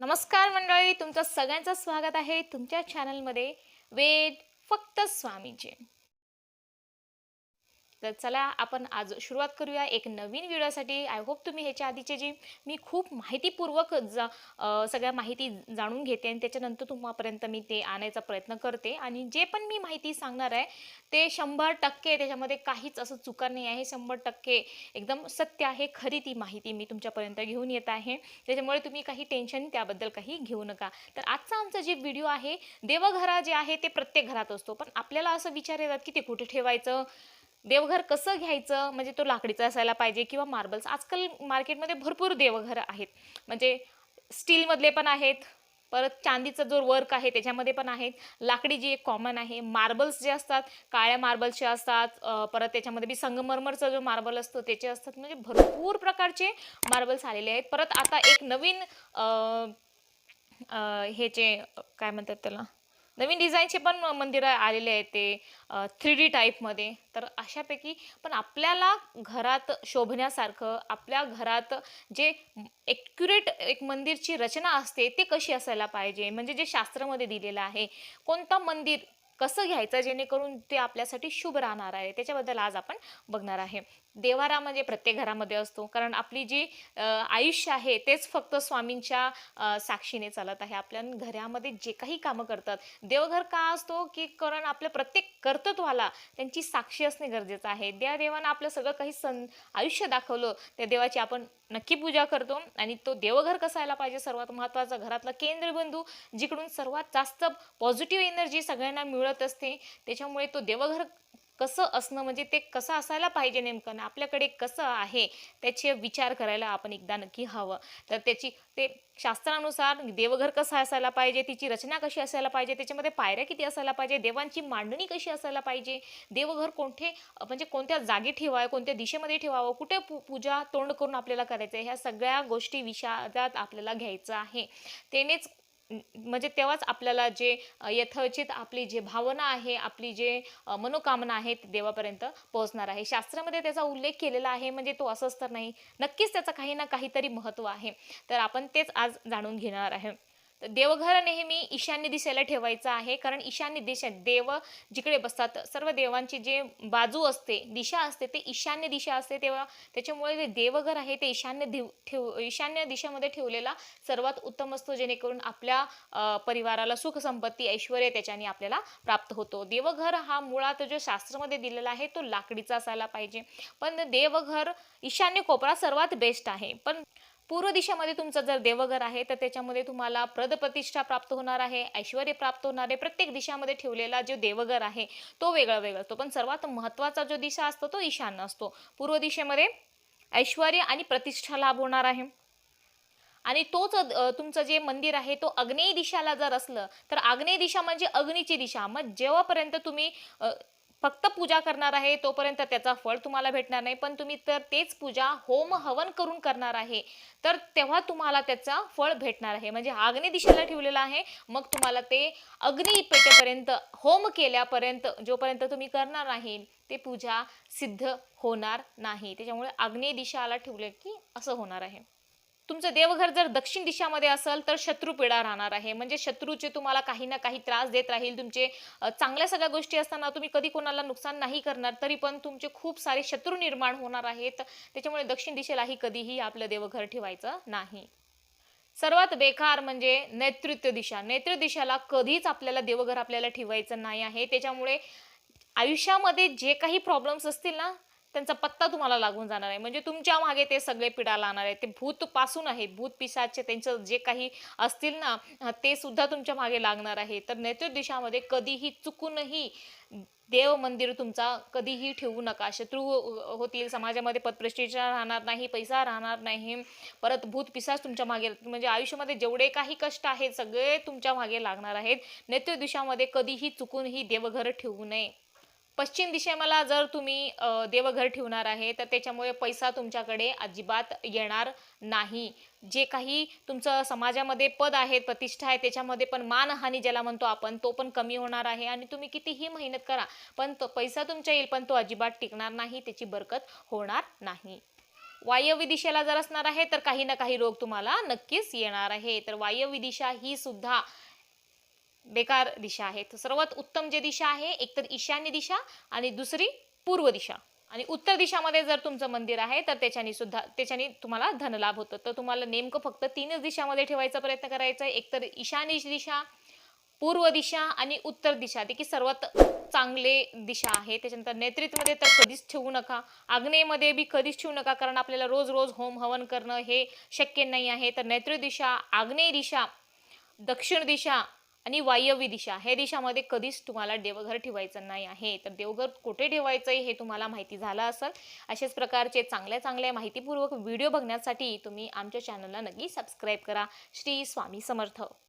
नमस्कार मंडळी तुमचं सगळ्यांचं स्वागत आहे तुमच्या चॅनलमध्ये वेद फक्त स्वामीचे. तर चला आपण आज सुरुवात करूया एक नवीन व्हिडिओसाठी. आय होप तुम्ही ह्याच्या आधीचे जी मी खूप माहितीपूर्वक जा सगळ्या माहिती जाणून घेते आणि त्याच्यानंतर तुम्हापर्यंत मी ते आणायचा प्रयत्न करते. आणि जे पण मी माहिती सांगणार आहे ते शंभर टक्के त्याच्यामध्ये काहीच असं चुका नाही आहे. शंभर टक्के एकदम सत्य आहे. खरी ती माहिती मी तुमच्यापर्यंत घेऊन येत आहे. त्याच्यामुळे तुम्ही काही टेन्शन त्याबद्दल काही घेऊ नका. तर आजचा आमचा जे व्हिडिओ आहे देवघरा जे आहे ते प्रत्येक घरात असतो. पण आपल्याला असं विचार येतात की ते कुठे ठेवायचं? देवघर कसं घ्यायचं? म्हणजे तो लाकडीचा असायला पाहिजे किंवा मार्बल्स आजकाल मार्केटमध्ये भरपूर देवघर आहेत. म्हणजे स्टीलमधले पण आहेत. परत चांदीचं जो वर्क आहे त्याच्यामध्ये पण आहेत. लाकडी जी एक कॉमन आहे मार्बल्स जे असतात काळ्या मार्बल्सचे असतात परत त्याच्यामध्ये बी संगमरमरचा जो मार्बल असतो त्याचे असतात. म्हणजे भरपूर प्रकारचे मार्बल्स आलेले आहेत. परत आता एक नवीन ह्याचे काय म्हणतात त्याला? नवीन डिझाईनचे पण मंदिरं आलेले आहेत ते थ्री डी टाईपमध्ये. तर अशापैकी पण आपल्याला घरात शोभण्यासारखं आपल्या घरात जे ॲक्युरेट एक मंदिरची रचना असते ते कशी असायला पाहिजे? म्हणजे जे शास्त्रामध्ये दिलेलं आहे कोणतं मंदिर कसं घ्यायचं जेणेकरून ते आपल्यासाठी शुभ राहणार आहे? त्याच्याबद्दल आज आपण बघणार आहे. देवारा म्हणजे प्रत्येक घरामध्ये असतो. कारण आपली जी आयुष्य आहे तेच फक्त स्वामींच्या साक्षीने चालत आहे. आपल्या घरामध्ये जे काही कामं करतात. देवघर का असतो की कारण आपल्या प्रत्येक कर्तृत्वाला त्यांची साक्षी असणे गरजेचं आहे. त्या देवानं आपलं सगळं काही सं आयुष्य दाखवलं त्या देवाची आपण नक्की पूजा करतो. आणि तो देवघर कसायला पाहिजे सर्वात महत्त्वाचा घरातला केंद्रबिंदू जिकडून सर्वात जास्त पॉझिटिव्ह एनर्जी सगळ्यांना मिळत असते. त्याच्यामुळे तो देवघर कसं असणं म्हणजे ते कसं असायला पाहिजे नेमकं ना आपल्याकडे कसं आहे त्याचे विचार करायला आपण एकदा नक्की हवं. तर त्याची ते शास्त्रानुसार देवघर कसं असायला पाहिजे तिची रचना कशी असायला पाहिजे त्याच्यामध्ये पायऱ्या किती असायला पाहिजे देवांची मांडणी कशी असायला पाहिजे देवघर कोणते म्हणजे कोणत्या जागी ठेवावं कोणत्या दिशेमध्ये ठेवावं कुठे पू पूजा तोंड करून आपल्याला करायचं आहे ह्या सगळ्या गोष्टी विचारात आपल्याला घ्यायचं आहे. त्यानेच म्हणजे तेव्हाच आपल्याला जे यथचित यथोचित आपली जे भावना आहे आपली जे मनोकामना आहे ती देवापर्यंत पोहोचणार आहे. शास्त्रामध्ये त्याचा उल्लेख केलेला आहे म्हणजे तो असंच तर नाही. नक्कीच त्याचं काही ना काहीतरी महत्त्व आहे. तर आपण तेच आज जाणून घेणार आहे. तर देवघर नेहमी ईशान्य दिशेला ठेवायचं आहे. कारण ईशान्य दिशा देव जिकडे बसतात सर्व देवांची जे बाजू असते दिशा असते ते ईशान्य दिशा असते. तेव्हा त्याच्यामुळे जे देवघर आहे ते ईशान्य देव ठेव ईशान्य दिशामध्ये ठेवलेला सर्वात उत्तम असतो. जेणेकरून आपल्या परिवाराला सुख संपत्ती ऐश्वर त्याच्याने आपल्याला प्राप्त होतो. देवघर हा मुळात जो शास्त्रामध्ये दिलेला आहे तो लाकडीचा असायला पाहिजे. पण देवघर ईशान्य कोपरा सर्वात बेस्ट आहे. पण पूर्व दिशेमध्ये तुमचं जर देवघर आहे तर त्याच्यामध्ये तुम्हाला प्रदप्रतिष्ठा प्राप्त होणार आहे ऐश्वर प्राप्त होणार आहे. प्रत्येक दिशामध्ये ठेवलेला जो देवघर आहे तो वेगळा वेगळा असतो. पण सर्वात महत्त्वाचा जो दिशा असतो तो ईशान्य असतो. पूर्व दिशेमध्ये ऐश्वर आणि प्रतिष्ठा लाभ होणार आहे. आणि तोच तुमचं जे मंदिर आहे तो अग्नेय दिशाला जर असलं तर आग्नेय दिशा म्हणजे अग्नीची दिशा. मग जेव्हापर्यंत तुम्ही फक्त पूजा करणार आहे तोपर्यंत त्याचा फळ तुम्हाला भेटणार नाही. पण तुम्ही तर तेच पूजा होम हवन करून करणार आहे. तर तेव्हा तुम्हाला त्याचा फळ भेटणार आहे. म्हणजे आग्नेय दिशेला ठेवलेला आहे. मग तुम्हाला ते अग्नी पेटेपर्यंत होम केल्यापर्यंत जोपर्यंत तुम्ही करणार नाही ते पूजा सिद्ध होणार नाही. त्याच्यामुळे आग्नेय दिशाला ठेवले की असं होणार आहे. तुमचं देवघर जर दक्षिण दिशामध्ये असेल तर शत्रू पिढा राहणार आहे. म्हणजे शत्रूचे तुम्हाला काही ना काही त्रास देत राहील. तुमचे चांगल्या सगळ्या गोष्टी असताना तुम्ही कधी कोणाला नुकसान नाही करणार तरी पण तुमचे खूप सारे शत्रू निर्माण होणार आहेत. त्याच्यामुळे दक्षिण दिशेलाही कधीही आपलं देवघर ठेवायचं नाही. सर्वात बेकार म्हणजे नेतृत्व दिशा. नेतृत्व दिशाला कधीच आपल्याला देवघर आपल्याला ठेवायचं नाही आहे. त्याच्यामुळे आयुष्यामध्ये जे काही प्रॉब्लेम्स असतील ना त्यांचा पत्ता तुम्हाला लागून जाणार आहे. म्हणजे तुमच्या मागे ते सगळे पिढा लागणार आहे ते भूत पासून आहे भूत पिशाचे त्यांचं जे काही असतील ना ते सुद्धा तुमच्या मागे लागणार आहे. तर नेतृत्व दिशामध्ये कधीही चुकूनही देव मंदिर तुमचा कधीही ठेवू नका. शत्रू हो, होतील समाजामध्ये पदप्रतिष्ठा राहणार नाही पैसा राहणार नाही. परत भूत पिसाच तुमच्या मागे म्हणजे आयुष्यामध्ये जेवढे काही कष्ट आहेत सगळे तुमच्या मागे लागणार आहेत. नेतृत्व दिशामध्ये कधीही चुकूनही देवघर ठेवू नये. पश्चिम दिशेला जर तुम्ही देवघर ठेवणार आहे तर त्याच्यामुळे पैसा तुमच्याकडे अजिबात येणार नाही. जे काही तुमचं समाजामध्ये पद आहे प्रतिष्ठा आहे त्याच्यामध्ये पण मानहानी ज्याला म्हणतो आपण तो पण कमी होणार आहे आणि तुम्ही कितीही मेहनत करा पण तो पैसा तुमच्या येईल पण तो अजिबात टिकणार नाही त्याची बरकत होणार नाही. वायव्य दिशेला जर असणार आहे तर काही ना काही रोग तुम्हाला नक्कीच येणार आहे. तर वायव्य दिशा ही सुद्धा बेकार दिशा आहे. तर सर्वात उत्तम जे दिशा आहे एकतर ईशान्य दिशा आणि दुसरी पूर्व दिशा. आणि उत्तर दिशामध्ये जर तुमचं मंदिर आहे तर त्याच्यानी सुद्धा त्याच्यानी तुम्हाला धनलाभ होतो. तर तुम्हाला नेमकं फक्त तीनच दिशामध्ये ठेवायचा प्रयत्न करायचा आहे. एकतर ईशान्य दिशा पूर्व दिशा आणि उत्तर दिशा. देखील सर्वात चांगले दिशा आहे. त्याच्यानंतर नेतृत्वमध्ये तर कधीच ठेवू नका. आग्नेयमध्ये बी कधीच ठेवू नका कारण आपल्याला रोज रोज होम हवन करणं हे शक्य नाही आहे. तर नेतृत्व दिशा आग्नेय दिशा दक्षिण दिशा आणि वायव्य दिशा. हे दिशामध्ये कधीच तुम्हाला देवघर ठेवायचं नाही आहे. तर देवघर कुठे ठेवायचं आहे हे तुम्हाला माहिती झालं असेल. अशाच प्रकारचे चांगल्या चांगल्या माहितीपूर्वक व्हिडिओ बघण्यासाठी तुम्ही आमच्या चॅनलला नक्की सबस्क्राईब करा. श्री स्वामी समर्थ.